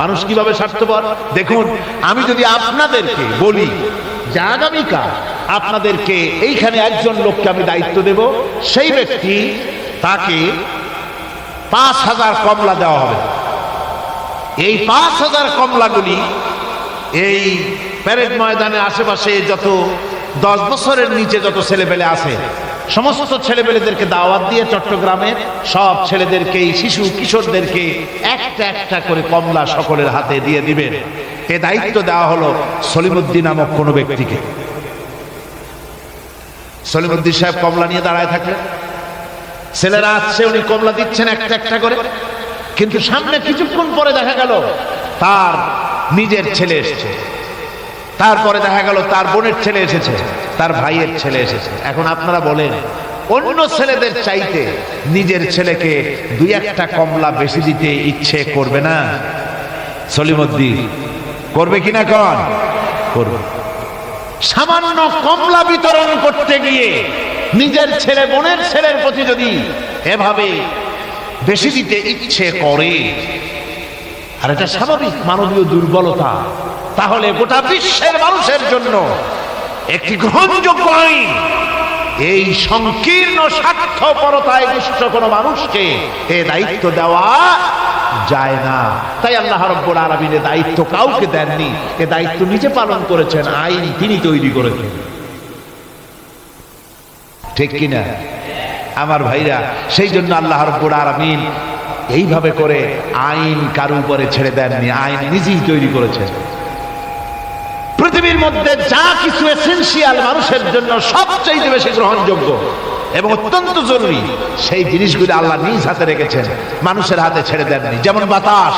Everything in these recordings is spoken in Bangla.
মানুষ কীভাবে স্বার্থপর? দেখুন, আমি যদি আপনাদেরকে বলি যে আগামীকাল আপনাদেরকে এইখানে একজন লোককে আমি দায়িত্ব দেব, সেই ব্যক্তি তাকে পাঁচ হাজার কমলা দেওয়া হবে। এই পাঁচ হাজার কমলাগুলি এই প্যারেড ময়দানের আশেপাশে যত দশ বছরের নিচে যত ছেলেপেলে আছে সমস্ত ছেলেপেলেদেরকে দাওয়াত দিয়ে চট্টগ্রামের সব ছেলেদেরকে শিশু কিশোরদেরকে একটা একটা করে কমলা সকলের হাতে দিয়ে দিবেন। এ দায়িত্ব দেওয়া হলো সলিমুদ্দিন নামক কোনো ব্যক্তিকে। সলিমুদ্দিন সাহেব কমলা নিয়ে দাঁড়ায় থাকলেন। ছেলেরা আসছে উনি কমলা দিচ্ছেন একটা একটা করে। কিন্তু সামনে কিছুক্ষণ পরে দেখা গেল, তার নিজের ছেলে এসেছে। তারপরে দেখা গেল তার বোনের ছেলে এসেছে, তার ভাইয়ের ছেলে এসেছে। এখন আপনারা বলেন, অন্য ছেলেদের চাইতে নিজের ছেলেকে দুই একটা কমলা বেশি দিতে ইচ্ছে করবে না? সলিমদ্দিন, করবে কিনা কন? করবে। সামান্য কমলা বিতরণ করতে গিয়ে নিজের ছেলে, বোনের ছেলের প্রতি যদি এভাবে বেশি দিতে ইচ্ছে করে আর এটা স্বাভাবিক মানবীয় দুর্বলতা। তাহলে গোটা বিশ্বের মানুষের জন্য একটি গ্রহণযোগ্য আইন, এই সংকীর্ণ স্বার্থপরতায় দুষ্ট কোনো মানুষকে এ দায়িত্ব দেওয়া যায় না। তাই আল্লাহ রব্বুল আলমিনের দায়িত্ব কাউকে দেননি, এ দায়িত্ব নিজে পালন করেছেন, আইন তিনি তৈরি করেছেন। ঠিক কিনা? আমার ভাইরা, সেই জন্য আল্লাহ রব্বুল আলমিন এইভাবে করে আইন কারও উপরে ছেড়ে দেননি, আইন নিজেই তৈরি করেছেন পৃথিবীর মধ্যে যা কিছু এসেন্সিয়াল মানুষের জন্য সবচেয়ে বেশি গ্রহণযোগ্য এবং অত্যন্ত জরুরি, সেই জিনিসগুলি আল্লাহ নিজ হাতে রেখেছেন, মানুষের হাতে ছেড়ে দেননি। যেমন বাতাস,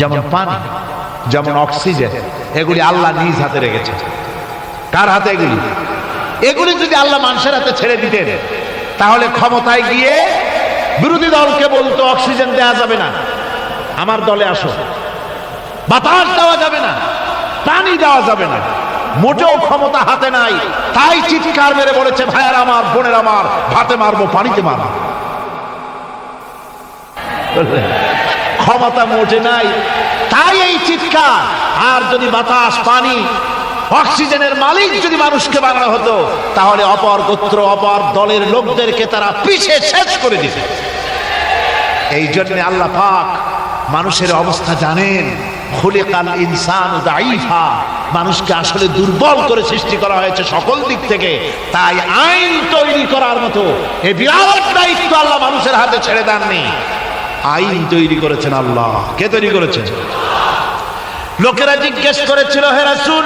যেমন পানি, যেমন অক্সিজেন, এগুলি আল্লাহ নিজ হাতে রেখেছেন। কার হাতে এগুলি? এগুলি যদি আল্লাহ মানুষের হাতে ছেড়ে দিতেন, তাহলে ক্ষমতায় গিয়ে বিরোধী দলকে বলতো অক্সিজেন দেওয়া যাবে না। আমার দলে আসো। বাতাস দেওয়া যাবে না। পানি দেওয়া যাবে না। মোটেও ক্ষমতা হাতে নাই। তাই চিৎকার মেরে বলেছে, ভাইয়ার আমার বোনের আমার ভাতে মারবো, পানিতে মারবো। ক্ষমতা মোটে নাই। তাই এই চিৎকার। আর যদি বাতাস, পানি, অক্সিজেনের মালিক যদি মানুষকে বানানো হতো, তাহলে অপর গোত্র, অপর দলের লোকদেরকে তারা পিছে শেষ করে দিত। এই জন্য আল্লাহ পাক মানুষের অবস্থা জানেন। খুলিকাল ইনসান দাইফা মানুষকে আসলে দুর্বল করে সৃষ্টি করা হয়েছে সকল দিক থেকে। তাই আইন তৈরি করার মতো এই বিরাট দায়িত্ব আল্লাহ মানুষের হাতে ছেড়ে দেননি। আইন তৈরি করেছেন আল্লাহ। কে তৈরি করেছেন লোকেরা জিজ্ঞেস করেছিল, হে রাসূল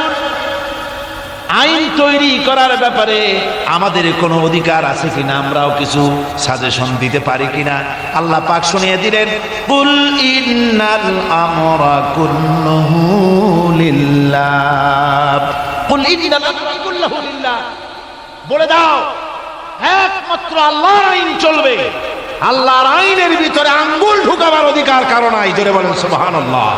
আইন তৈরি করার ব্যাপারে আমাদের কোনো অধিকার আছে কিনা? আমরাও কিছু সাজেশন দিতে পারি কিনা? আল্লাহ পাক শুনিয়ে দিলেন কুল ইন্নাল আমরা কুল্লুহু লিল্লাহ। কুল ইন্নাল আমরা কুল্লুহু লিল্লাহ। বলে দাও, একমাত্র আল্লাহর আইন চলবে। আল্লাহর আইনের ভিতরে আঙ্গুল ঢুকাবার অধিকার কারণ নাই। জোরে বলেন, সুবহানাল্লাহ।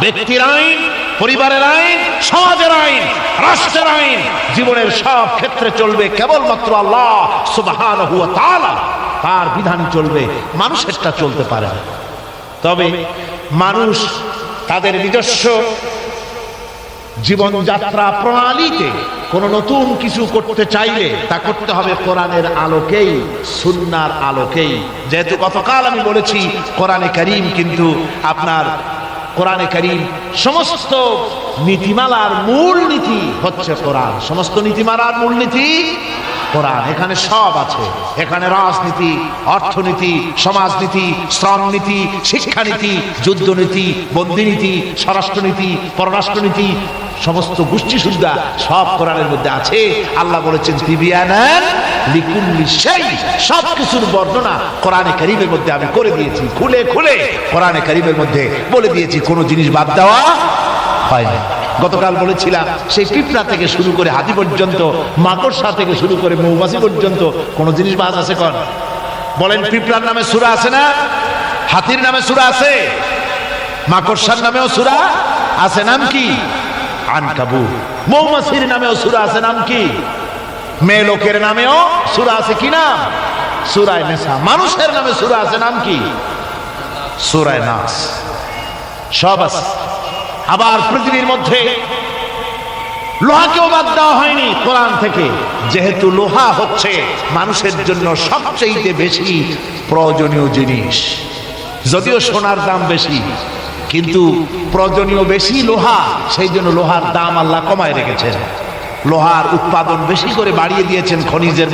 ব্যক্তির আইন পরিবারের আইন, সমাজের আইন, রাষ্ট্রের আইন, জীবনের সব ক্ষেত্রে চলবে কেবলমাত্র আল্লাহ সুবহানাহু ওয়া তাআলা। তার বিধান চলবে, মানুষেরটা চলতে পারে না। তবে মানুষ তাদের নিজস্ব জীবনযাত্রা প্রণালীতে কোনো নতুন কিছু করতে চাইলে তা করতে হবে কোরআনের আলোকেই, সুন্নার আলোকেই। যেহেতু গতকাল আমি বলেছি, কোরআনে করিম কিন্তু আপনার কোরআনে করিম সমস্ত নীতিমালার মূল নীতি হচ্ছে কোরআন। সমস্ত নীতিমালার মূল নীতি কোরআন, এখানে সব আছে। এখানে রাজনীতি, অর্থনীতি, সমাজনীতি, শ্রমনীতি, শিক্ষানীতি, যুদ্ধনীতি, বন্দিনীতি, স্বরাষ্ট্রনীতি, পররাষ্ট্রনীতি, সমস্ত গোষ্ঠী সুদ্ধা সব কোরআনের মধ্যে আছে। আল্লাহ বলেছেন, তিবিয়ানান লিকুল্লি সেই সব কিছুর বর্ণনা কোরআনে করিমের মধ্যে আমি করে দিয়েছি। খুলে খুলে কোরআনে করিমের মধ্যে বলে দিয়েছি, কোনো জিনিস বাদ দেওয়া হয় না গতকাল বলেছিলাম, সেই পিঁপড়া থেকে শুরু করে হাতি পর্যন্ত, মাকড়সা থেকে শুরু করে মৌমাছি পর্যন্ত কোনো জিনিস বাদ আছে কন? বলেন, পিঁপড়ার নামে সুরা আছে না? হাতির নামে সুরা আছে? মাকড়সার নামেও সুরা আছে, নাম কি? আনকাবু মৌমাছির নামেও সুরা আছে, নাম কি? মেয়ে লোকের নামেও সুরা আছে, কি নাম? সুরায় নেশা। মানুষের নামে সুরা আছে, নাম কি? সুরায় নাস। সব আছে। আবার পৃথিবীর মধ্যে লোহাকেও বাদ দেওয়া হয়নি কোরআন থেকে। যেহেতু লোহা হচ্ছে মানুষের জন্য সবচেয়ে বেশি প্রয়োজনীয় জিনিস। যদিও সোনার দাম বেশি, কিন্তু প্রয়োজনীয় বেশি লোহা, সেই জন্য লোহার দাম আল্লাহ কমায় রেখেছেন। লোহার উৎপাদন বেশি করে বাড়িয়ে দিয়েছেন খনিজের,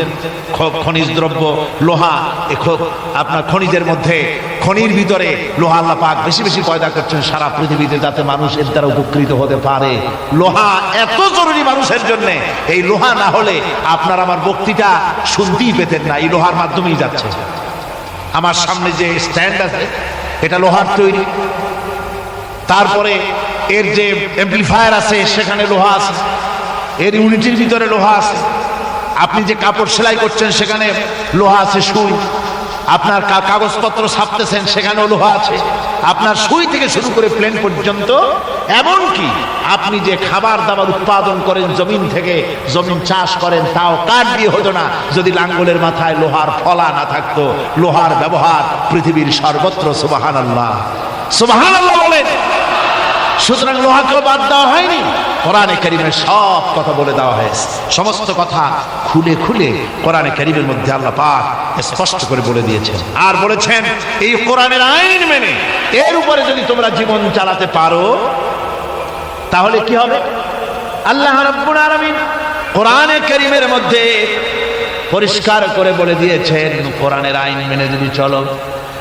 খনিজ দ্রব্য। লোহা আপনার খনিজের মধ্যে খনির ভিতরে লোহা আল্লাহ পাক বেশি বেশি পয়দা করছেন, সারা পৃথিবীতে যাতে মানুষ এর দ্বারা উপকৃত হতে পারে। লোহা এত জরুরি মানুষের জন্য, এই লোহা না হলে আপনার আমার বক্তৃতা শুনতেই পেতেন না, এই লোহার মাধ্যমেই যাচ্ছে। আমার সামনে যে স্ট্যান্ড আছে, এটা লোহার তৈরি। তারপরে এর যে এমপ্লিফায়ার আছে, সেখানে লোহা আছে। এর ইউনিটির ভিতরে লোহা আছে। আপনি যে কাপড় সেলাই করছেন, সেখানে লোহা আছে, সুই। আপনার কাগজপত্র ছাপতেছেন সেখানেও লোহা আছে। আপনার সুই থেকে শুরু করে প্লেন পর্যন্ত, এমনকি আপনি যে খাবার দাবার উৎপাদন করেন, জমিন থেকে জমিন চাষ করেন, তাও কাঠ দিয়ে হতো না। যদি লাঙ্গলের মাথায় লোহার ফলা না থাকতো, লোহার ব্যবহার পৃথিবীর সর্বত্র সুবাহান আল্লাহ সুবাহান আল্লাহ বলেন। সুতরাং লোহাকেও বাদ দেওয়া হয়নি। কোরআনে কারিমের সব কথা বলে দেওয়া হয়েছে। সমস্ত কথা খুলে খুলে কোরআনে কারিমের মধ্যে আল্লাহ পাক স্পষ্ট করে বলে দিয়েছেন। আর বলেছেন, এই কোরআনের আইন মেনে এর উপরে যদি তোমরা জীবন চালাতে পারো, তাহলে কি হবে? আল্লাহ রাব্বুল আলামিন কোরআনে কারিমের মধ্যে পরিষ্কার করে বলে দিয়েছেন, কোরআনের আইন মেনে যদি চলো।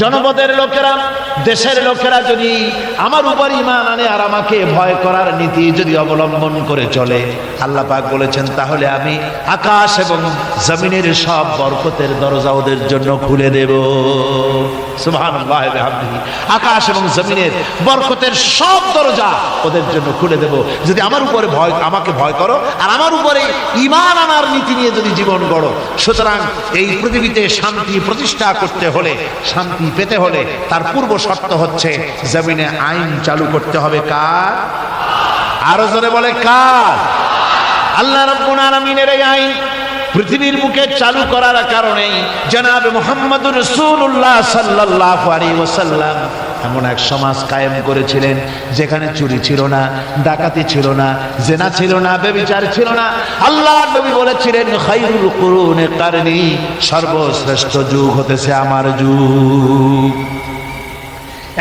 জনপদের লোকেরা, দেশের লোকেরা যদি আমার উপর ইমান আনে আর আমাকে ভয় করার নীতি যদি অবলম্বন করে চলে, আল্লাহ পাক বলেছেন, তাহলে আমি আকাশ এবং জমিনের সব বরকতের দরজা ওদের জন্য খুলে দেব। আকাশ এবং জমিনের বরকতের সব দরজা ওদের জন্য খুলে দেব যদি আমার উপরে ভয়, আমাকে ভয় করো, আর আমার উপরে ইমান আনার নীতি নিয়ে যদি জীবন গড়ো, সুতরাং এই পৃথিবীতে শান্তি প্রতিষ্ঠা করতে হলে শান্তি পেতে হলে তার পূর্ব শর্ত হচ্ছে জমিনে আইন চালু করতে হবে কার? আরও জোরে বলে কার? আল্লাহ রব্বুল আলামিনের এই আইন পৃথিবীর মুখে চালু করার কারণে জনাব মোহাম্মদুর রাসূলুল্লাহ সাল্লাল্লাহু আলাইহি ওয়াসাল্লাম এমন এক সমাজ কায়েম করেছিলেন যেখানে চুরি ছিল না, ডাকাতি ছিল না, জেনা ছিল না, বেবিচার ছিল না। আল্লাহ নবী বলেছিলেন খাইরুল কুরুনে কারণে সর্বশ্রেষ্ঠ যুগ হতেছে আমার যুগ।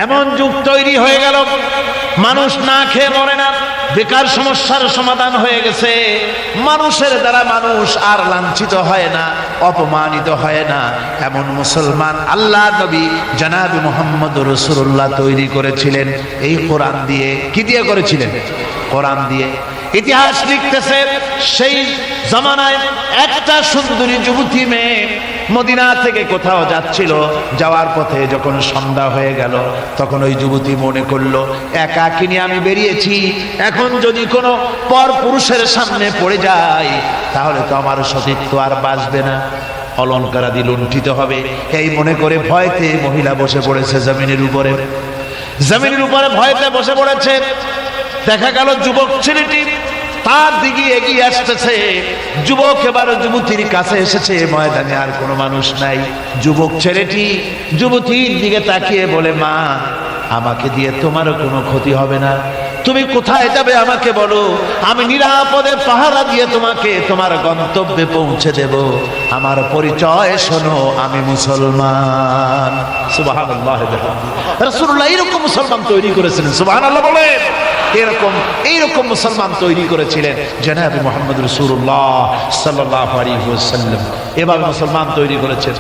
এমন যুগ তৈরি হয়ে গেল মানুষ না খেয়ে মরে না, বেকার সমস্যার সমাধান হয়ে গেছে। মানুষের দ্বারা মানুষ আর লাঞ্ছিত হয় না, অপমানিত হয় না। এমন মুসলমান আল্লাহ নবী জানাবি মোহাম্মদ রসুল্লাহ তৈরি করেছিলেন। এই কোরআন দিয়ে কি দিয়ে করেছিলেন? কোরআন দিয়ে। ইতিহাস লিখতেছে, সেই জমানায় একটা সুন্দরী যুবতী মেয়ে মদিনা থেকে কোথাও যাচ্ছিল, যাওয়ার পথে যখন সন্ধ্যা হয়ে গেল, তখন ওই যুবতী মনে করল, একা কিনে আমি বেরিয়েছি? এখন যদি কোনো পর পুরুষের সামনে পড়ে যাই, তাহলে তো আমার সতীত্ব আর বাঁচবে না। অলঙ্কারাদি লুণ্ঠিত হবে। এই মনে করে ভয়তে মহিলা বসে পড়েছে জমিনের উপরে। জমিনের উপরে ভয়তে বসে পড়েছে। দেখা গেল যুবক ছেলেটি তার দিকে এগিয়ে আসতেছে। যুবক এবার যুবতীর কাছে এসেছে। ময়দানে আর কোনো মানুষ নাই। যুবক ছেলেটি যুবতীর দিকে তাকিয়ে বলে, মা, আমাকে দিয়ে তোমারও কোনো ক্ষতি হবে না। তুমি কোথায় যাবে আমাকে বলো। আমি নিরাপদে পাহারা দিয়ে তোমাকে, তোমার গন্তব্যে পৌঁছে দেব। আমার পরিচয় শোনো, আমি মুসলমান। সুবহানাল্লাহ রাসূলুল্লাহ এরকম মুসলমান তৈরি করেছিলেন সুবহানাল্লাহ বলেন। এরকম এইরকম মুসলমান তৈরি করেছিলেন জেনাবি মোহাম্মদ রসুল্লাহ সাল্লাহ আলী হুসাল্লাম এভাবে মুসলমান তৈরি করেছেন।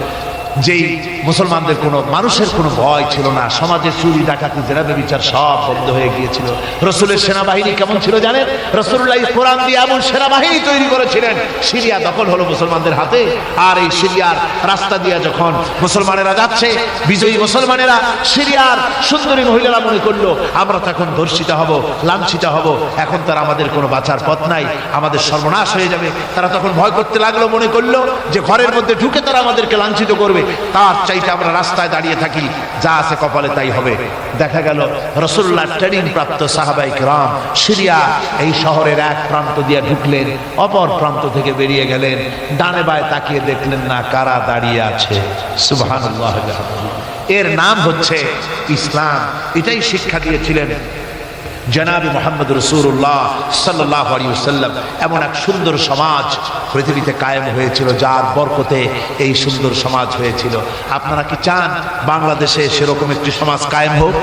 যেই মুসলমানদের কোনো মানুষের কোনো ভয় ছিল না, সমাজে চুরি, ডাকাতি জেনাবে বিচার সব বন্ধ হয়ে গিয়েছিল। রসুলের সেনাবাহিনী কেমন ছিল জানেন? রসুল্লাহ কোরআন দিয়ে এমন সেনাবাহিনী তৈরি করেছিলেন, সিরিয়া দখল হলো মুসলমানদের হাতে। আর এই সিরিয়ার রাস্তা দিয়ে যখন মুসলমানেরা যাচ্ছে, বিজয়ী মুসলমানেরা সিরিয়ার সুন্দরী মহিলারা মনে করল, আমরা তখন ধর্ষিত হব, লাঞ্ছিত হব, এখন তার আমাদের কোনো বাঁচার পথ নাই, আমাদের সর্বনাশ হয়ে যাবে। তারা তখন ভয় করতে লাগল, মনে করল যে ঘরের মধ্যে ঢুকে তারা আমাদেরকে লাঞ্ছিত করবে। তার চাইতে আমরা রাস্তায় দাঁড়িয়ে থাকি, যা আছে কপালে তাই হবে। দেখা গেল রসুল্লাহ ট্রেনিং প্রাপ্ত সাহাবাই রাম সিরিয়া, এই শহরের এক প্রান্ত দিয়ে ঢুকলেন, অপর প্রান্ত থেকে বেরিয়ে গেলেন, ডানে বায় তাকিয়ে দেখলেন, না, কারা দাঁড়িয়ে আছে? সুবহানাল্লাহ, এর নাম হচ্ছে ইসলাম। এটাই শিক্ষা দিয়েছিলেন জনাবি মোহাম্মদ রসুল্লাহ সাল্লাহ সাল্লাম এমন এক সুন্দর সমাজ পৃথিবীতে কায়েম হয়েছিল, যার বরকতে এই সুন্দর সমাজ হয়েছিল। আপনারা কি চান বাংলাদেশে সেরকম একটি সমাজ কায়েম হোক?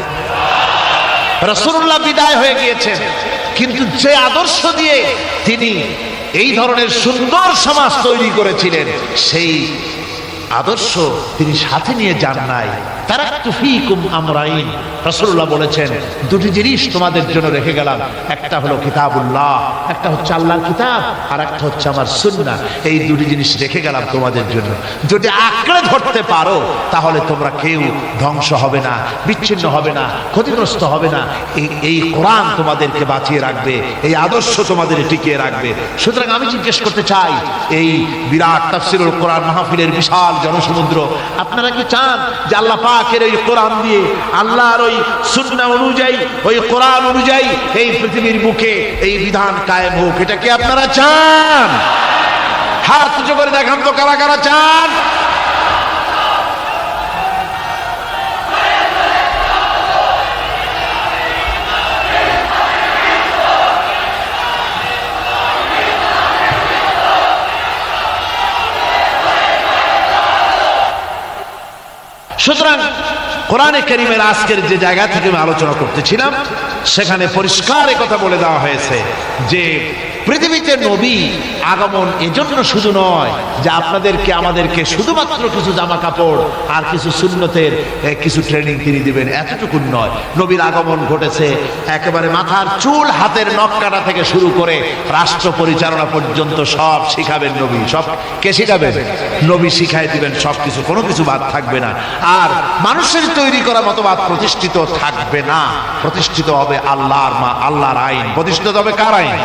রসুল্লাহ বিদায় হয়ে গিয়েছেন, কিন্তু যে আদর্শ দিয়ে তিনি এই ধরনের সুন্দর সমাজ তৈরি করেছিলেন, সেই আদর্শ তিনি সাথে নিয়ে যান নাই। বলেছেন, দুটি জিনিস তোমাদের জন্য রেখে গেলাম। একটা হলো কিতাবুল্লাহ, একটা হচ্ছে আল্লাহর কিতাব, আর একটা হচ্ছে আমার সুন্না এই দুটি জিনিস রেখে গেলাম তোমাদের জন্য। যদি আঁকড়ে ধরতে পারো, তাহলে তোমরা কেউ ধ্বংস হবে না, বিচ্ছিন্ন হবে না, ক্ষতিগ্রস্ত হবে না। এই এই কোরআন তোমাদেরকে বাঁচিয়ে রাখবে, এই আদর্শ তোমাদের টিকিয়ে রাখবে। সুতরাং আমি জিজ্ঞেস করতে চাই, এই বিরাট তাফসিরুল কোরআন মাহফিলের বিশাল জনসমুদ্র, আপনারা কি চান যে আল্লাহ পাকের ওই কোরআন দিয়ে আল্লাহর ওই সুন্না অনুযায়ী, ওই কোরআন অনুযায়ী এই পৃথিবীর বুকে এই বিধান কায়েম হোক। এটা কি আপনারা চান? হাত উঁচু করে দেখান তো কারা কারা চান? সুতরাং কোরআনে করিমের আজকের যে জায়গা থেকে আমি আলোচনা করতেছিলাম, সেখানে পরিষ্কার কথা বলে দেওয়া হয়েছে যে পৃথিবীতে নবী আগমন এজন্য শুধু নয় যে আপনাদেরকে, আমাদেরকে শুধুমাত্র কিছু জামা কাপড় আর কিছু সুন্নতের কিছু ট্রেনিং তিনি দিবেন। এতটুকু নয়। নবীর আগমন ঘটেছে একেবারে মাথার চুল, হাতের নখ কাটা থেকে শুরু করে রাষ্ট্র পরিচালনা পর্যন্ত সব শিখাবেন নবী। সব কে শিখাবেন? নবী শিখাই দিবেন সব কিছু কোনো কিছু বাদ থাকবে না। আর মানুষের তৈরি করা মতবাদ প্রতিষ্ঠিত থাকবে না। প্রতিষ্ঠিত হবে আল্লাহর মা, আল্লাহর আইন। প্রতিষ্ঠিত হবে কার আইন?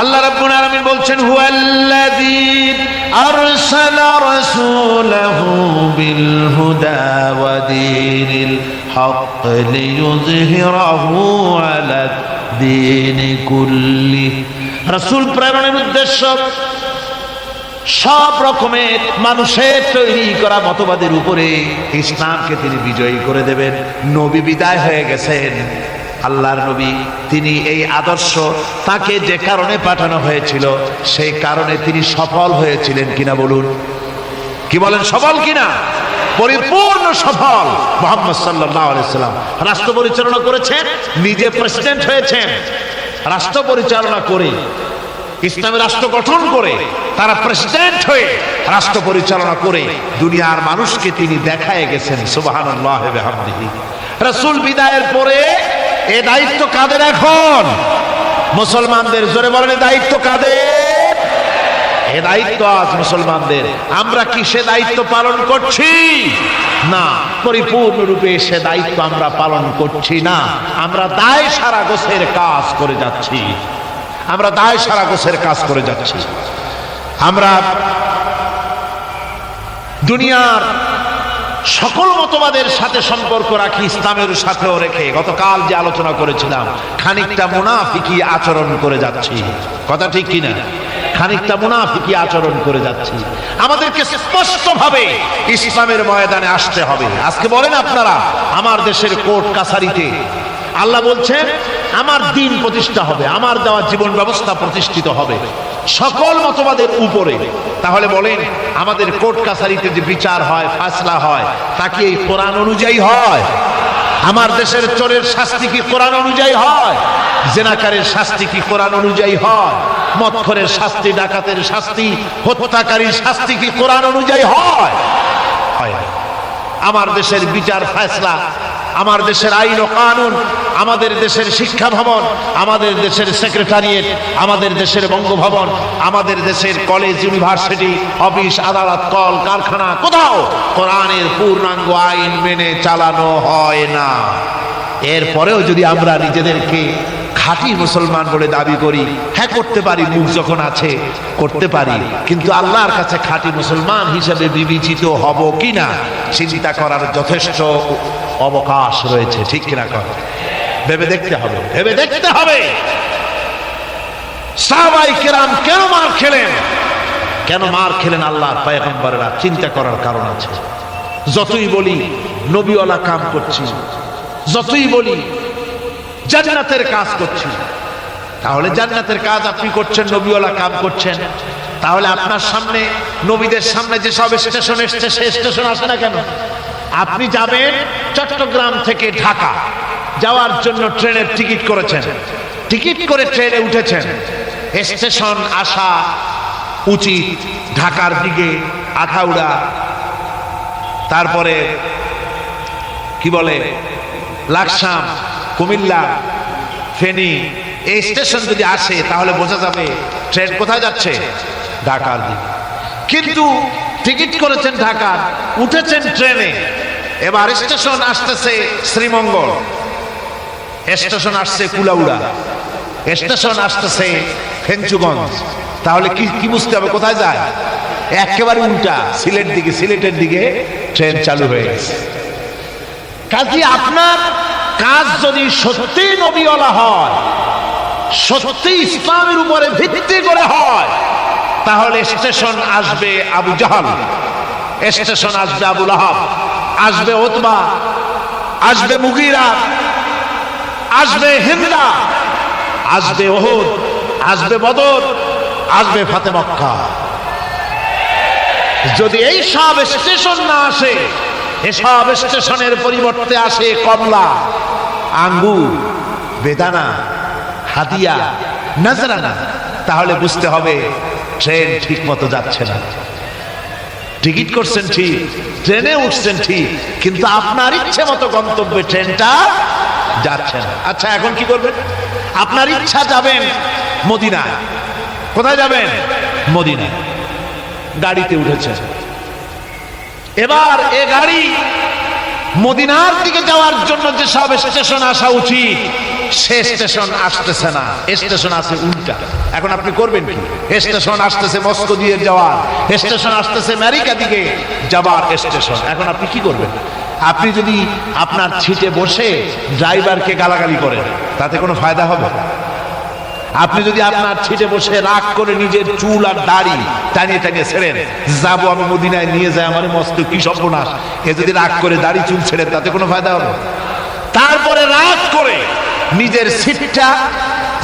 আল্লাহ রাব্বুল আলামিন বলছেন, হুয়াল্লাযী আরসালা রাসূলাহু বিল হুদা ওয়া দীনিল হক লিইয়ুযহিরাহু আলা দীনি কুল্লি। রাসূল প্রেরণের উদ্দেশ্য, সব রকমের মানুষের তৈরি করা মতবাদের উপরে ইসলামকে তিনি বিজয়ী করে দেবেন। নবী বিদায় হয়ে গেছেন। আল্লাহর নবী, তিনি এই আদর্শ তাকে যে কারণে পাঠানো হয়েছিল, সেই কারণে তিনি সফল হয়েছিলেন কিনা বলুন। কি বলেন, সফল কিনা? পরিপূর্ণ সফল। মোহাম্মদ সাল্লাহ রাষ্ট্র পরিচালনা করেছেন, নিজে প্রেসিডেন্ট হয়েছেন। রাষ্ট্র পরিচালনা করে, ইসলামী রাষ্ট্র গঠন করে, তারা প্রেসিডেন্ট হয়ে রাষ্ট্র পরিচালনা করে, দুনিয়ার মানুষকে তিনি দেখায় গেছেন সুবাহান রাসূল বিদায়ের পরে এ দায়িত্ব কাদের এখন? মুসলমানদের, জোরে বলেন দায়িত্ব কাদের? এ দায়িত্ব আজ মুসলমানদের। আমরা কি সে দায়িত্ব পালন করছি? না, পরিপূর্ণরূপে সে দায়িত্ব আমরা পালন করছি না। আমরা দায় সারা গোছের কাজ করে যাচ্ছি। আমরা দায় সারা গোছের কাজ করে যাচ্ছি। আমরা দুনিয়ার সকল মতবাদের সাথে সম্পর্ক রাখি, ইসলামের সাথেও রেখে। গতকাল যে আলোচনা করেছিলাম, খানিকটা মুনাফিকি আচরণ করে যাচ্ছি। কথা ঠিক কিনা? খানিকটা মুনাফিকি আচরণ করে যাচ্ছি। আমাদেরকে স্পষ্টভাবে ইসলামের ময়দানে আসতে হবে। আজকে বলেন আপনারা, আমার দেশের কোর্ট কাছারিতে আল্লাহ বলছেন আমার দিন প্রতিষ্ঠা হবে, আমার দেওয়া জীবন ব্যবস্থা প্রতিষ্ঠিত হবে সকল মতবাদের উপরে। তাহলে বলেন, আমাদের কোর্ট কাছারিতে যে বিচার হয়, ফাসলা হয়, তা কি এই কোরআন অনুযায়ী হয়? আমার দেশের চোরের শাস্তি কি কোরআন অনুযায়ী হয়? জেনাকারের শাস্তি কি কোরআন অনুযায়ী হয়? মৎখরের শাস্তি, ডাকাতের শাস্তি, হত্যাকারীর শাস্তি কি কোরআন অনুযায়ী হয়? হয়। আমার দেশের বিচার ফয়সলা আমার দেশের আইন ও কানুন, আমাদের দেশের শিক্ষা ভবন, আমাদের দেশের সেক্রেটারিয়েট, আমাদের দেশের বঙ্গভবন, আমাদের দেশের কলেজ, ইউনিভার্সিটি, অফিস, আদালত, কল, কারখানা, কোথাও কোরআনের পূর্ণাঙ্গ আইন মেনে চালানো হয় না। এরপরেও যদি আমরা নিজেদেরকে খাঁটি মুসলমান বলে দাবি করি। হ্যাঁ করতে পারি, মুখ যখন আছে, করতে পারি। কিন্তু আল্লাহর কাছে খাঁটি মুসলমান হিসেবে বিবেচিত হব কিনা, চিন্তা করার যথেষ্ট অবকাশ রয়েছে, ঠিক কিনা কর? ভেবে দেখতে হবে, ভেবে দেখতে হবে। সাহাবাই কেরাম কেন মার খেলেন? কেন মার খেলেন আল্লাহর পায়গম্বরেরা? চিন্তা করার কারণ আছে। যতই বলি, নবীওয়ালা কাম করছি। যতই বলি জান্নাতের কাজ করছি। তাহলে জান্নাতের কাজ আপনি করছেন, নবীওয়ালা কাম করছেন। তাহলে আপনার সামনে, নবীদের সামনে যে সব স্টেশন এসছে, সে স্টেশন আসে না কেন? আপনি যাবেন চট্টগ্রাম থেকে ঢাকা। যাওয়ার জন্য ট্রেনের টিকিট করেছেন। টিকিট করে ট্রেনে উঠেছেন। স্টেশন আসা উচিত ঢাকার দিকে, আখাউড়া। তারপরে, কি বলে? লাকসাম। কুমিল্লা, ফেনী, এই স্টেশন যদি আসে, তাহলে বোঝা যাবে ট্রেন কোথায় যাচ্ছে? ঢাকার দিকে। কিন্তু টিকিট করেছেন ঢাকা উঠেছেন ট্রেনে। এবার স্টেশন আসতেছে শ্রীমঙ্গল। স্টেশন আসছে কুলাউড়া। স্টেশন আসতেছে ফেঞ্চুগঞ্জ। তাহলে কি কি বুঝতে হবে, কোথায় যায়? একেবারে উল্টা, সিলেট দিকে, সিলেটের দিকে ট্রেন চালু হয়ে গেছে। কাজে, আপনার কাজ যদি সত্যি নবীওয়ালা হয়, সত্যি ইসলামের উপরে ভিত্তি করে হয়, তাহলে স্টেশন আসবে আবু জাহাল, স্টেশন আসবে আবুল আহাব আসবে ওতবা আসবে মুগিরা, আসবে হিন্দা, আসবে ওহদ আসবে বদর, আসবে ফাতে মক্কা। যদি এই সব স্টেশন না আসে এসব স্টেশনের পরিবর্তে আসে কমলা, আঙ্গুর, বেদানা, হাদিয়া, নজরানা। তাহলে বুঝতে হবে, ট্রেন ঠিক মতো যাচ্ছে না। টিকিট করছেন ঠিক, ট্রেনে উঠছেন ঠিক, কিন্তু আপনার ইচ্ছে মতো গন্তব্যে ট্রেনটা যাচ্ছে না। আচ্ছা এখন কি করবেন? আপনার ইচ্ছা যাবেন মদিনায়। কোথায় যাবেন? মদিনায়। গাড়িতে উঠেছেন। এবার এ গাড়ি মদিনার দিকে যাওয়ার জন্য যে সব স্টেশন আসা উচিত, সে স্টেশন আসতেছে না। স্টেশন আছে উল্টা। এখন আপনি করবেন কি? স্টেশন আসতেছে মস্কো দিয়ে যাওয়ার স্টেশন আসতেছে আমেরিকা দিকে যাবার স্টেশন। এখন আপনি কি করবেন? আপনি যদি আপনার ছিটে বসে ড্রাইভারকে গালাগালি করেন, তাতে কোনো ফায়দা হবে? আপনি যদি আপনার ছিটে বসে রাগ করে নিজের চুল আর দাড়ি টানিয়ে টানিয়ে ছেড়েন, যাব আমি মদিনায়, নিয়ে যাই আমার মস্ত কি সর্বনাশ। এ যদি রাগ করে দাড়ি, চুল ছেড়ে তাতে কোনো ফায়দা হবে? তারপরে রাগ করে নিজের সিটটা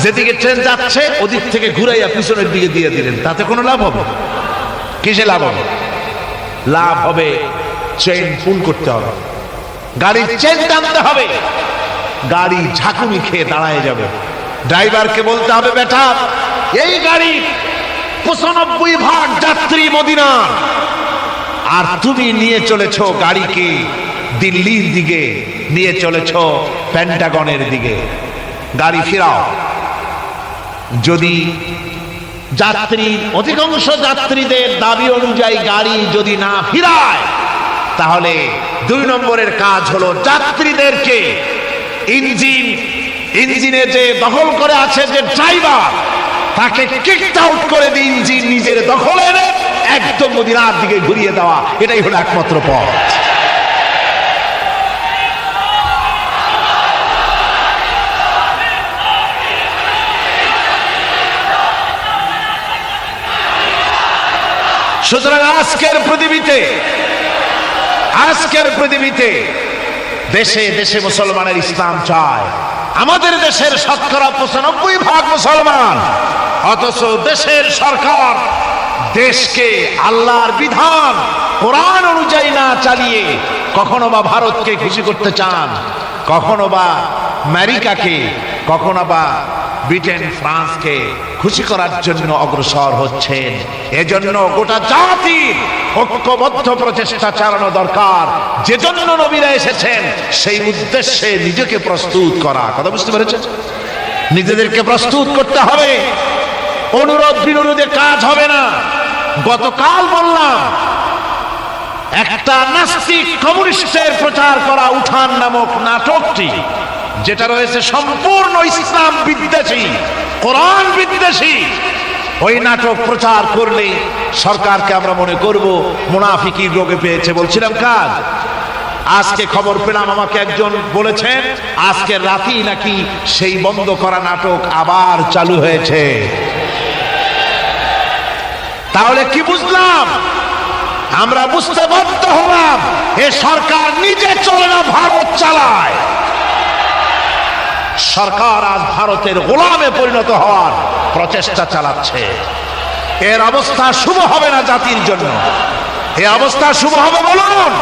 যেদিকে ট্রেন যাচ্ছে, ওদিক থেকে ঘুরাইয়া পিছনের দিকে দিয়ে দিলেন, তাতে কোনো লাভ হবে? কিসে লাভ হবে? লাভ হবে ট্রেন ফুল করতে হবে। গাড়ির চেন টানতে হবে। গাড়ি ঝাঁকুনি খেয়ে দাঁড়ায় যাবে। ড্রাইভারকে বলতে হবে, বেটা, এই গাড়ি পঁচানব্বই ভাগ যাত্রী মদিনা আর তুমি নিয়ে চলেছ গাড়িকে দিল্লির দিকে, নিয়ে চলেছ প্যান্টাগনের দিকে। গাড়ি ফিরাও। যদি যাত্রী, অধিকাংশ যাত্রীদের দাবি অনুযায়ী গাড়ি যদি না ফিরায়, তাহলে দুই নম্বরের কাজ হলো যাত্রীদেরকে ইঞ্জিন ইঞ্জিনে যে দখল করে আছে যে ড্রাইভার, তাকে কিক আউট করে দিয়ে ইঞ্জিন নিজের দখলে একদম মদিনার দিকে ঘুরিয়ে দেওয়া, এটাই হলো একমাত্র পথ। সুতরাং আজকের পৃথিবীতে আজকের পৃথিবীতে দেশে দেশে মুসলমানের ইসলাম চায়। আমাদের দেশের শতকরা পঁচানব্বই ভাগ মুসলমান, অথচ দেশের সরকার দেশকে আল্লাহর বিধান, কোরআন অনুযায়ী না চালিয়ে কখনো বা ভারতকে খুশি করতে চান, কখনো বা আমেরিকাকে, কখনো বা ব্রিটেন, ফ্রান্সকে খুশি করার জন্য অগ্রসর হচ্ছেন। এজন্য গোটা জাতির ঐক্যবদ্ধ প্রচেষ্টা চালানো দরকার। যে জন্য নবীরা এসেছেন, সেই উদ্দেশ্যে নিজেকে প্রস্তুত করা। কথা বুঝতে পেরেছেন? নিজেদেরকে প্রস্তুত করতে হবে। অনুরোধ বিনোদে কাজ হবে না। গতকাল বললাম, একটা নাস্তিক কমিউনিস্টের প্রচার করা উঠান নামক নাটকটি যেটা রয়েছে সম্পূর্ণ ইসলাম বিদ্বেষী, কোরআন বিদ্বেষী। ওই নাটক প্রচার করলে সরকারকে আমরা মনে করব মুনাফিকি রোগে পেয়েছে বলছিলাম কাজ আজকে খবর পেলাম আমাকে একজন বলেছেন, আজকে রাতি নাকি সেই বন্ধ করা নাটক আবার চালু হয়েছে। তাহলে কি বুঝলাম? আমরা বুঝতে বাধ্য হলাম, এ সরকার নিজে চলে না, ভারত চালায় সরকার আজ ভারতের গোলামে পরিণত হওয়ার প্রচেষ্টা চালাচ্ছে। এর অবস্থা শুভ হবে না জাতির জন্য। এ অবস্থা শুভ হবে বলুন।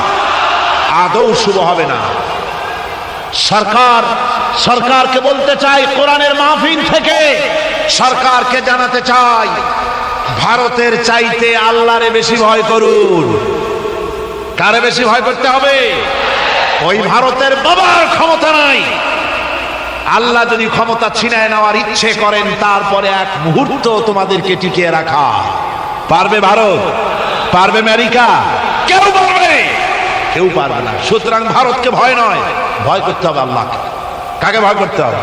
আদৌ শুভ হবে না। সরকার, সরকারকে বলতে চাই কোরআনের মাহফিল থেকে। সরকারকে জানাতে চাই, ভারতের চাইতে আল্লাহরে বেশি ভয় করুন। কারে বেশি ভয় করতে হবে? ওই ভারতের বাবার ক্ষমতা নাই। আল্লাহ যদি ক্ষমতা ছিনায় নেওয়ার ইচ্ছে করেন, তারপরে এক মুহূর্ত তোমাদেরকে টিকিয়ে রাখা। পারবে ভারত? পারবে আমেরিকা? কেউ পারবে? কেউ পারবে না। সুতরাং ভারতকে ভয় নয়, ভয় করতে হবে আল্লাহকে। কাকে ভয় করতে হবে?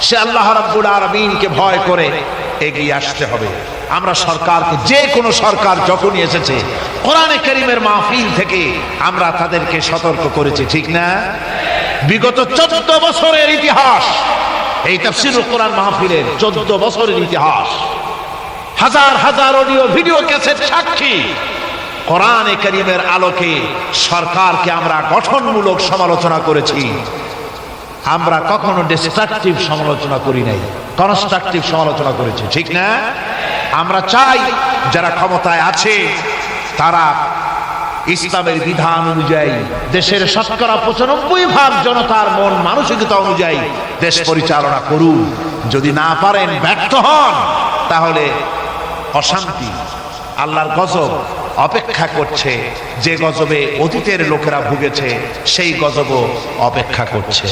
সে আল্লাহ রাব্বুল আলামিনকে ভয় করে এগিয়ে আসতে হবে। আমরা সরকারকে, যে কোনো সরকার যখনই এসেছে, কোরআনে করিমের মাহফিল থেকে আমরা তাদেরকে সতর্ক করেছি, ঠিক না? বিগত চোদ্দ বছরের ইতিহাস। এই তাফসির কোরআন মাহফিলের চোদ্দ বছরের ইতিহাস। হাজার হাজার অডিও ভিডিও ক্যাসেট সাক্ষী। কোরআনে করিমের আলোকে সরকারকে আমরা গঠনমূলক সমালোচনা করেছি। আমরা কখনো ডিস্ট্রাকটিভ সমালোচনা করি নাই কনস্ট্রাকটিভ সমালোচনা করেছি, ঠিক না? আমরা চাই যারা ক্ষমতায় আছে, তারা ইসলামের বিধান অনুযায়ী, দেশের শতকরা পঁচানব্বই ভাগ জনতার মন মানসিকতা অনুযায়ী দেশ পরিচালনা করুন। যদি না পারেন ব্যর্থ হন, তাহলে অশান্তি, আল্লাহর গজব অপেক্ষা করছে। যে গজবে অতীতের লোকেরা ভুগেছে, সেই গজব অপেক্ষা করছে।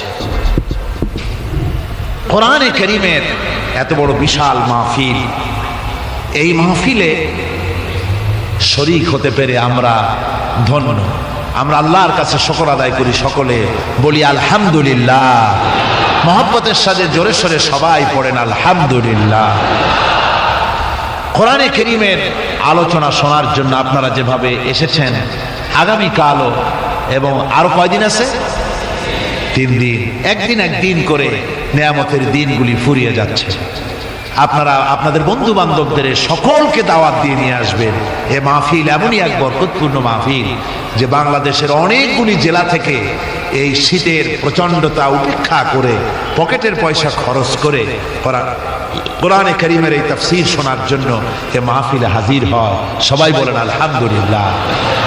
কোরআনে করিমের এত বড় বিশাল মাহফিল। এই মাহফিলে শরিক হতে পেরে আমরা ধন্য। আমরা আল্লাহর কাছে শকর আদায় করি সকলে, বলি আলহামদুলিল্লাহ। মহব্বতের সাথে জোরে সোরে সবাই পড়েন আলহামদুলিল্লাহ। কোরআনে করিমের আলোচনা শোনার জন্য আপনারা যেভাবে এসেছেন, আগামীকালও এবং আরও কয়দিন আছে? তিন দিন। একদিন একদিন করে নেয়ামতের দিনগুলি ফুরিয়ে যাচ্ছে। আপনারা আপনাদের বন্ধু বান্ধবদের সকলকে দাওয়াত দিয়ে নিয়ে আসবেন। এ মাহফিল এমনই এক বরকতপূর্ণ মাহফিল যে বাংলাদেশের অনেকগুলি জেলা থেকে এই শীতের প্রচণ্ডতা উপেক্ষা করে পকেটের পয়সা খরচ করে করা কোরআনে করিমের এই তাফসির শোনার জন্য এ মাহফিলে হাজির হয়। সবাই বলেন, আলহামদুলিল্লাহ।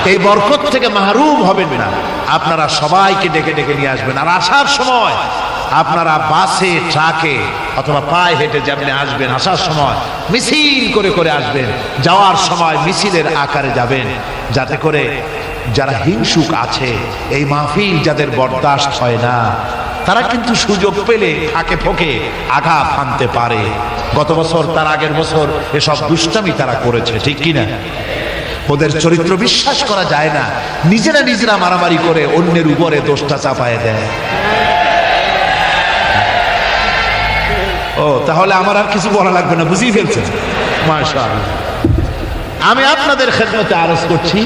এই বরকত থেকে মাহরুম হবেন না। আপনারা সবাইকে ডেকে ডেকে নিয়ে আসবেন। আর আসার সময় আপনারা বাসে, ট্রাকে অথবা পায়ে হেঁটে যেমনি আসবেন, আসার সময় মিছিল করে করে আসবেন, যাওয়ার সময় মিছিলের আকারে যাবেন, যাতে করে যারা হিংসুক আছে, এই মাহফিল যাদের বরদাস্ত হয় না, তারা কিন্তু সুযোগ পেলে ফাঁকে ফোকে আঘাত ফানতে পারে। গত বছর, তার আগের বছর এসব দুষ্টামি তারা করেছে, ঠিক কিনা? ওদের চরিত্র বিশ্বাস করা যায় না, নিজেরা নিজেরা মারামারি করে অন্যের উপরে দোষটা চাপায় দেয়। ও তাহলে আমার আর কিছু বলা লাগবে না, বুঝিয়ে মাশাআল্লাহ। আমি আপনাদের খেদমতে আরজ করছি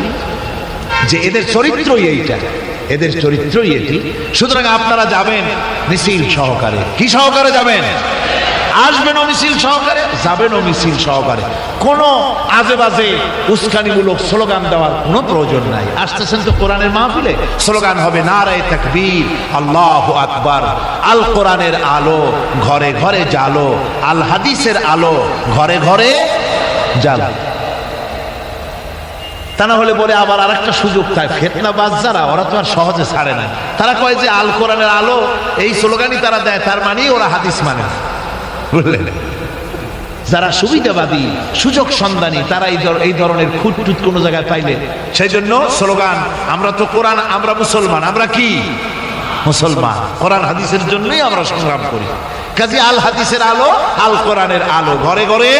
যে এদের চরিত্রই এইটা, এদের চরিত্রই এটি। সুতরাং আপনারা যাবেন মিছিল সহকারে। কি সহকারে যাবেন? আসবেন মিছিল সহকারে? যাবেন মিছিল সহকারে। কোনো আজে বাজে উস্কানিমূলক স্লোগান দেওয়ার কোনো প্রয়োজন নাই। আসতেছেন তো কোরআনের মাহফিলে। স্লোগান হবে নারায় তাকবীর, আল্লাহ আকবার। আল কোরআনের আলো ঘরে ঘরে জালো আল হাদিসের আলো ঘরে ঘরে জালো তা না হলে বলে আবার আরেকটা সুযোগ তাই, ফেতনা বাজ যারা, ওরা তো আর সহজে ছাড়ে না। তারা কয় যে আল কোরআনের আলো, এই স্লোগানই তারা দেয়, তার মানেই ওরা হাদিস মানে না। বুঝলেন যারা সুবিধাবাদী, সুযোগ সন্ধানী, তারা এই ধরনের খুঁত টুত কোনো জায়গায় পাইলে, সেই জন্য স্লোগান, আমরা তো কোরআন, আমরা মুসলমান, আমরা কি? মুসলমান। কোরআন হাদিসের জন্যই আমরা সংগ্রাম করি। কাজে আল হাদিসের আলো, আল কোরআনের আলো, ঘরে ঘরে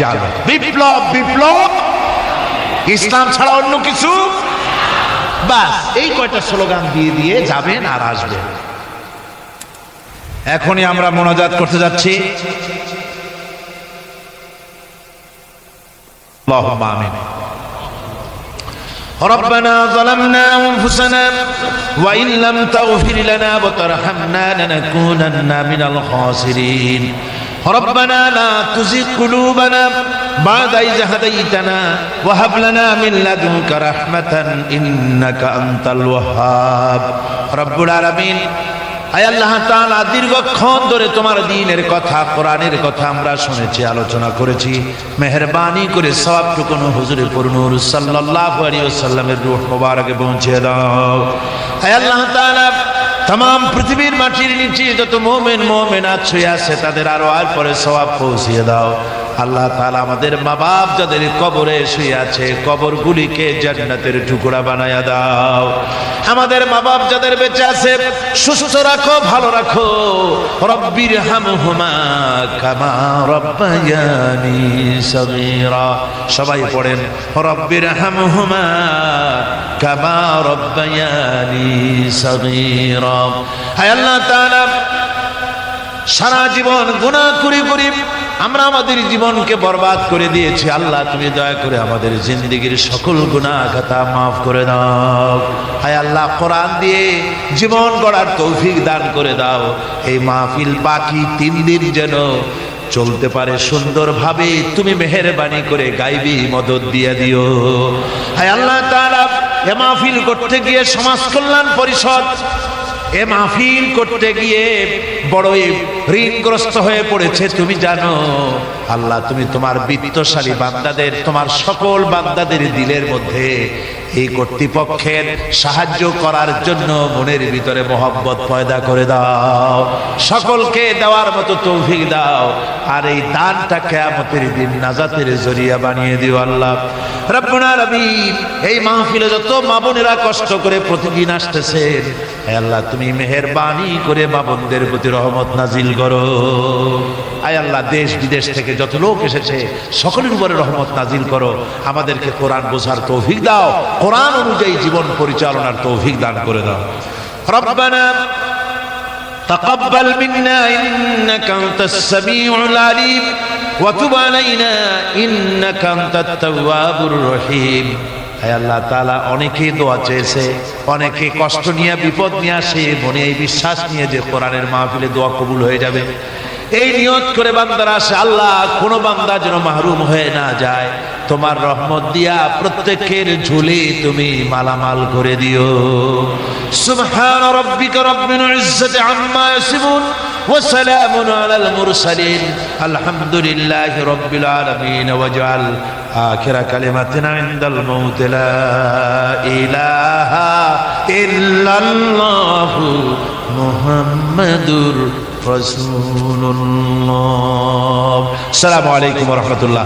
জালো। বিপ্লব বিপ্লব, ইসলাম ছাড়া অন্য কিছু? বাস, এই কয়টা স্লোগান দিয়ে দিয়ে যাবেন আর আসবেন। এখনই আমরা মোনাজাত করতে যাচ্ছি اللهم آمين ربنا ظلمنا أنفسنا وإن لم تغفر لنا وترحمنا لنكونن من الخاسرين ربنا لا تزغ قلوبنا بعد إذ هديتنا وهب لنا من لدنك رحمة إنك أنت الوهاب رب العالمين আয় আল্লাহ দীর্ঘক্ষণ ধরে তোমার দিনের কথা, কোরআনের কথা আমরা শুনেছি, আলোচনা করেছি। মেহরবানি করে সওয়াবটুকুন হুজুরে পূর্ণুর সাল্লাল্লাহু আলাইহি ওয়াসাল্লামের রূহ মোবারকে পৌঁছে দাও। আয় আল্লাহ তাআলা তাম পৃথিবীর মাটির নিচে যত মোমেন মোমেন ছুঁয়ে আছে, তাদের আরও আর পরে সওয়াব পৌঁছিয়ে দাও। আল্লাহ তাআলা আমাদের মা বাপ যাদের কবরে শুয়ে আছে, কবরগুলিকে জান্নাতের টুকরা বানায়া দাও। আমাদের মা বাপ যাদের বেঁচে আছে, সুস্থ রাখো, ভালো রাখো। রব্বির হামহুমা কামা রব্বায়ানি সবাই পড়েন, রব্বির হামহুমা কামা রব্বায়ানি সগীরা। হায় আল্লাহ তাআলা সারা জীবন গুনাহ করে করে আমরা আমাদের জীবনকে বরবাদ করে দিয়েছি। আল্লাহ, তুমি দয়া করে আমাদের জিন্দগির সকল গুনাহ কথা মাফ করে দাও। হায় আল্লাহ, কোরআন দিয়ে জীবন গড়ার তৌফিক দান করে দাও। এই মাহফিল বাকি তিন দিন যেন চলতে পারে সুন্দরভাবে। তুমি মেহেরবানি করে গাইবি মদত দিয়ে দিও। হায় আল্লাহ তাআলা, এ মাহফিল করতে গিয়ে সমাজ কল্যাণ পরিষদ, এ মাহফিল করতে গিয়ে বড়ই ঋণগ্রস্ত হয়ে পড়েছে, তুমি জানো। আল্লাহ, তুমি তোমার বিত্তশালী বান্দাদের, তোমার সকল বান্দাদের দিলের মধ্যে এই কর্তৃপক্ষের সাহায্য করার জন্য মনের ভিতরে মোহব্বত পয়দা করে দাও। সকলকে দেওয়ার মতো তৌফিক দাও। আর এই দানটা কেয়ামতের দিন নাজাতের জরিয়া বানিয়ে দিও আল্লাহ। রব্বুনা রবিন এই মাহফিলে যত মা বোনেরা কষ্ট করে প্রতিদিন আসতেছেন আল্লাহ, তুমি মেহেরবানি করে মা বোনদের প্রতি রহমত নাজিল করো আয় আল্লাহ দেশ বিদেশ থেকে যত লোক এসেছে সকলের উপরে রহমত নাজিল করো আমাদেরকে কোরআন বোঝার তৌফিক দাও কোরআন অনুযায়ী জীবন পরিচালনার তৌফিক দান করে দাও রব্বানা تقبل منا إنك أنت السميع العليم وتب علينا إنك أنت التواب الرحيم হায় আল্লাহ তাআলা অনেকেই দোয়া চেয়েছে, অনেকে কষ্ট নিয়ে, বিপদ নিয়ে আসে মনে এই বিশ্বাস নিয়ে যে কোরআনের মাহফিলে দোয়া কবুল হয়ে যাবে। এই নিয়ত করে বান্দারা আসে, আল্লাহ কোনো বান্দা যেন মাহরুম হয়ে না যায়। তোমার রহমত দিয়া প্রত্যেকের ঝুলি তুমি মালামাল করে দিও। সুবহান রাব্বিকা রাব্বিল ইজ্জাতি আম্মা ইয়াসিফুন। وسلام على المرسلين الحمد لله رب العالمين واجعل آخر كلمتنا عند الموت لا إله إلا الله محمد رسول الله السلام عليكم ورحمة الله